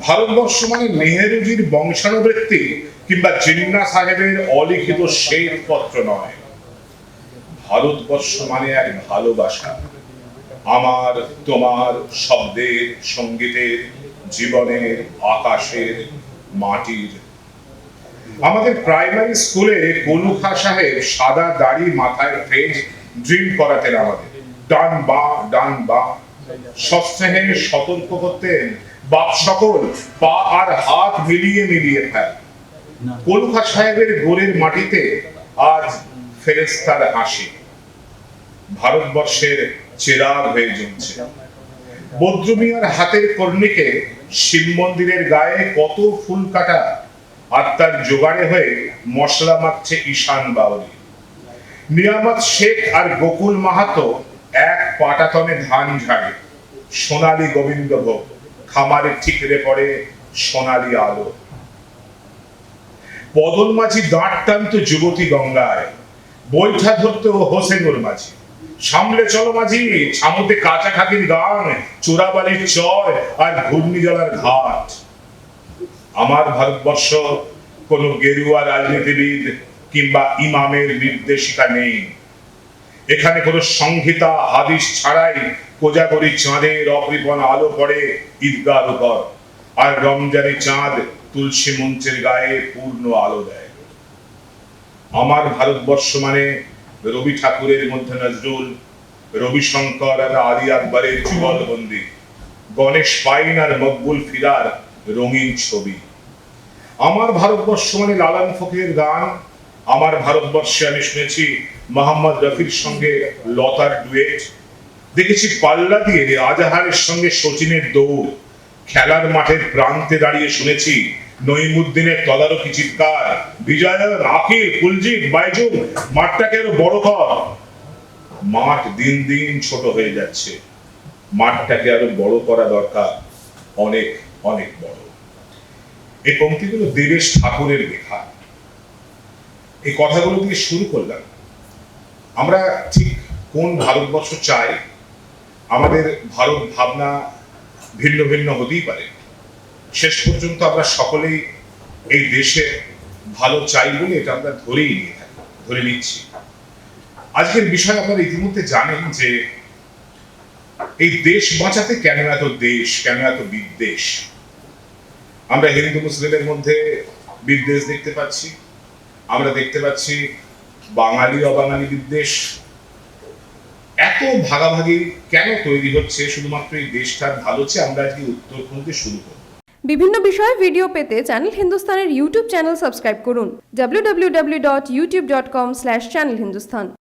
ভারতবর্ষ মানে নেহেরুজির বংশানুবৃত্তি কিংবা জিন্না সাহেবের অলিখিত শ্বেতপত্র নয়। ভারতবর্ষ মানে এক ভালোবাসা। আমার, তোমার, শব্দের, সঙ্গীতের, জীবনের, আকাশের, মাটির। আমাদের প্রাইমারি স্কুলে কলুখা সাহেব সাদা দাড়ি মাথায় ফ্রেজ ড্রিল করাতেন আমাদের। ডান বা ডান বা। সস্নেহে সতর্ক করতেন বাপ সকল পা আর হাত মিলিয়ে মিলিয়ে কলুখা সাহেবের গোরের মাটিতে আজ ফেরেস্তার হাসি। ভারতবর্ষের চেরাগ হয়ে জ্বলছে বদ্রুমিয়ার হাতের কর্ণিকে শিব মন্দিরের গায়ে কত ফুল কাটা আর তার জোগাড়ে হয়ে মশলা মাখছে ঈশান বাউরি। নিয়ামত শেখ আর গোকুল মাহাতো এক পাটাতনে ধান ঝাড়ে, সোনালী গোবিন্দভোগ খামারে ঠিকরে পড়ে সোনালী আলো। বদল মাঝি দাঁড় টানত যুবতী গঙ্গায়, বৈঠা ধরতো হোসেনুর মাঝি। সামলে চলো মাঝি, ছামুতে কাঁচা খাকির গান চোরাবালির চর আর ঘূর্ণিজলার ঘাট। আমার ভারতবর্ষ কোন গেরুয়া রাজনীতিবিদ কিংবা ইমামের নির্দেশিকা নেই। এখানে কোনো সংহিতা, হাদিস ছাড়াই কোজাগরি চাঁদের অকৃপণ আলো পড়ে ঈদগার উপর আর রমজানি চাঁদ তুলসী মঞ্চের গায়ে পূর্ণ আলো দেয়। আমার ভারতবর্ষ মানে রবি ঠাকুরের মধ্যে নজরুল, রবিশঙ্কর আর আলী আকবরের যুগলবন্দি, গণেশ পাইন আর মকবুল ফিরার রঙিন ছবি। আমার ভারতবর্ষ মানে লালান ফকিরের গান আমার ভারতবর্ষে আমি শুনেছি মোহাম্মদ রফির সঙ্গে লতার ডুয়েট। দেখেছি পাল্লা দিয়ে আজাহারের সঙ্গে সচিনের দৌড়। খেলার মাঠের প্রান্তে দাঁড়িয়ে শুনেছি নইমুদ্দিনের তদারকি চিৎকার। বিজয় আকিল কুলজিৎ বাইজুল মাঠটাকে আরও বড় কর। মাঠ দিন দিন ছোট হয়ে যাচ্ছে। মাঠটাকে আরও বড় করা দরকার। অনেক অনেক বড়। এই পঙ্ক্তিগুলো দেবেশ ঠাকুরের লেখা। এই কথাগুলো দিয়ে শুরু করলাম আমরা ঠিক কোন ভারতবর্ষ চাই? আমাদের ভারত ভাবনা ভিন্ন ভিন্ন হতেই পারে। শেষ পর্যন্ত আমরা সকলেই এই দেশে ভালো চাই বলে এটা আমরা ধরেই নিয়ে থাকি, ধরে নিচ্ছি। আজকের বিষয় আপনারা ইতিমধ্যে জানেন যে এই দেশ বাঁচাতে কেন এত দেশ, কেন এত বিদ্বেষ? আমরা হিন্দু, মুসলিমের মধ্যে বিদ্বেষ দেখতে পাচ্ছি। আমরা দেখতে পাচ্ছি বাঙালি, অবাঙালি বিদ্বেষ এত ভাগাভাগি কেন তৈরি হচ্ছে? শুধুমাত্র এই দেশটার ভালো চেয়ে আমরা আজকে উত্তর খুঁজতে শুরু করব। বিভিন্ন বিষয়ে ভিডিও পেতে চ্যানেল হিন্দুস্তানের ইউটিউব চ্যানেল সাবস্ক্রাইব করুন। www.youtube.com/channelhindustan